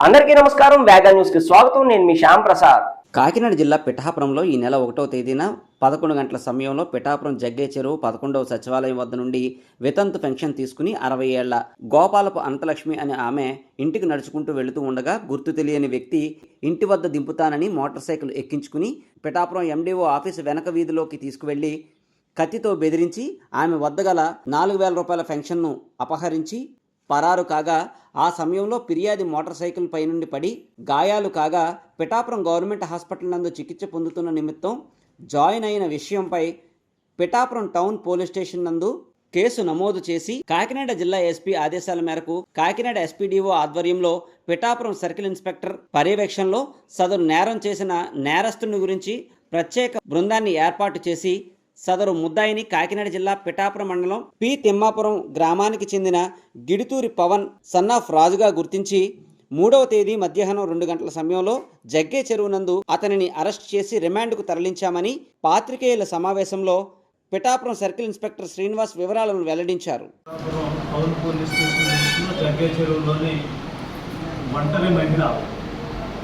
అందరికీ నమస్కారం వేగా న్యూస్కి స్వాగతం. నేను మీ శ్యామ్ ప్రసాద్. కాకినాడ జిల్లా పిఠాపురంలో ఈ నెల ఒకటో తేదీన పదకొండు గంటల సమయంలో పిఠాపురం జగ్గే చెరువు పదకొండవ సచివాలయం వద్ద నుండి వితంతు పెన్షన్ తీసుకుని అరవై ఏళ్ళ గోపాలపు అనంతలక్ష్మి అనే ఆమె ఇంటికి నడుచుకుంటూ వెళుతూ ఉండగా గుర్తు తెలియని వ్యక్తి ఇంటి వద్ద దింపుతానని మోటార్ సైకిల్ ఎక్కించుకుని పిఠాపురం ఎండీఓ ఆఫీసు వెనక వీధిలోకి తీసుకువెళ్ళి కత్తితో బెదిరించి ఆమె వద్ద గల నాలుగు వేల రూపాయల పెన్షన్ను అపహరించి పరారు కాగా ఆ సమయంలో ఫిర్యాది మోటార్ సైకిల్ పై నుండి పడి గాయాలు కాగా పిఠాపురం గవర్నమెంట్ హాస్పిటల్ నందు చికిత్స పొందుతున్న నిమిత్తం జాయిన్ అయిన విషయంపై పిఠాపురం టౌన్ పోలీస్ స్టేషన్ నందు కేసు నమోదు చేసి కాకినాడ జిల్లా ఎస్పీ ఆదేశాల మేరకు కాకినాడ ఎస్పీడీఓ ఆధ్వర్యంలో పిఠాపురం సర్కిల్ ఇన్స్పెక్టర్ పర్యవేక్షణలో సదరు నేరం చేసిన నేరస్తుని గురించి ప్రత్యేక బృందాన్ని ఏర్పాటు చేసి సదరు ముద్దాయిని కాకినాడ జిల్లా పిఠాపురం మండలం పి. తిమ్మాపురం గ్రామానికి చెందిన గిడితూరి పవన్ సన్నాఫ్ రాజుగా గుర్తించి మూడవ తేదీ మధ్యాహ్నం రెండు గంటల సమయంలో జగ్గే చెరువు నందు అతనిని అరెస్ట్ చేసి రిమాండ్కు తరలించామని పాత్రికేయుల సమావేశంలో పిఠాపురం సర్కిల్ ఇన్స్పెక్టర్ శ్రీనివాస్ వివరాలను వెల్లడించారు. ఒంటరి మహిళ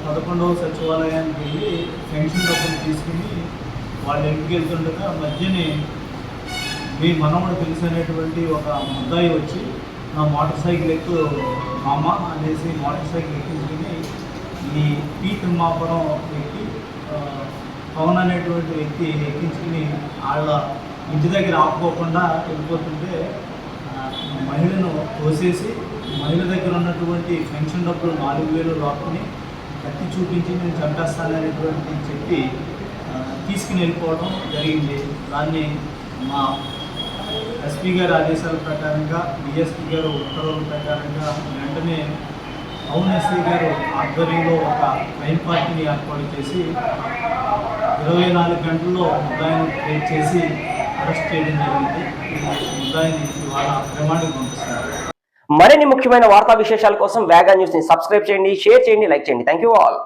పదకొండవ సచివాలయానికి వెళ్ళి పెన్షన్ డబ్బులు తీసుకుని వాళ్ళు ఇంటికి వెళ్తుండగా మధ్యనే మీ మనవడు తెలిసినటువంటి ఒక ముద్దాయి వచ్చి నా మోటార్ సైకిల్ ఎక్కు మామ అనేసి మోటార్ సైకిల్ ఎక్కించుకుని ఈ పి తిమ్మాపురం వ్యక్తి పవన్ అనేటువంటి వ్యక్తి ఎక్కించుకుని వాళ్ళ ఇంటి దగ్గర ఆపుకోకుండా వెళ్ళిపోతుంటే మహిళను తోసేసి మహిళ దగ్గర ఉన్నటువంటి పెన్షన్ డబ్బులు నాలుగు వేలు లాక్కుని కత్తి చూపించి నేను చంపేస్తాననేటువంటి చెప్పి తీసుకుని వెళ్ళిపోవడం జరిగింది. దాన్ని మా ఎస్పీ గారి ఆదేశాల ప్రకారంగా డిఎస్పీ గారు ఉత్తర్వుల ప్రకారంగా వెంటనే టౌన్ ఎస్పీ గారు ఆధ్వర్యంలో ఒక క్రైమ్ పార్టీని ఏర్పాటు చేసి ఇరవై నాలుగు గంటల్లో ముద్దాయిని క్రియేట్ చేసి అరెస్ట్ చేయడం జరిగింది. ముద్దాయిని ఇవాళ రిమాండ్కి పంపిస్తున్నారు. మరిన్ని ముఖ్యమైన వార్తా విశేషాల కోసం వేగా న్యూస్ని సబ్స్క్రైబ్ చేయండి షేర్ చేయండి లైక్ చేయండి. Thank you all.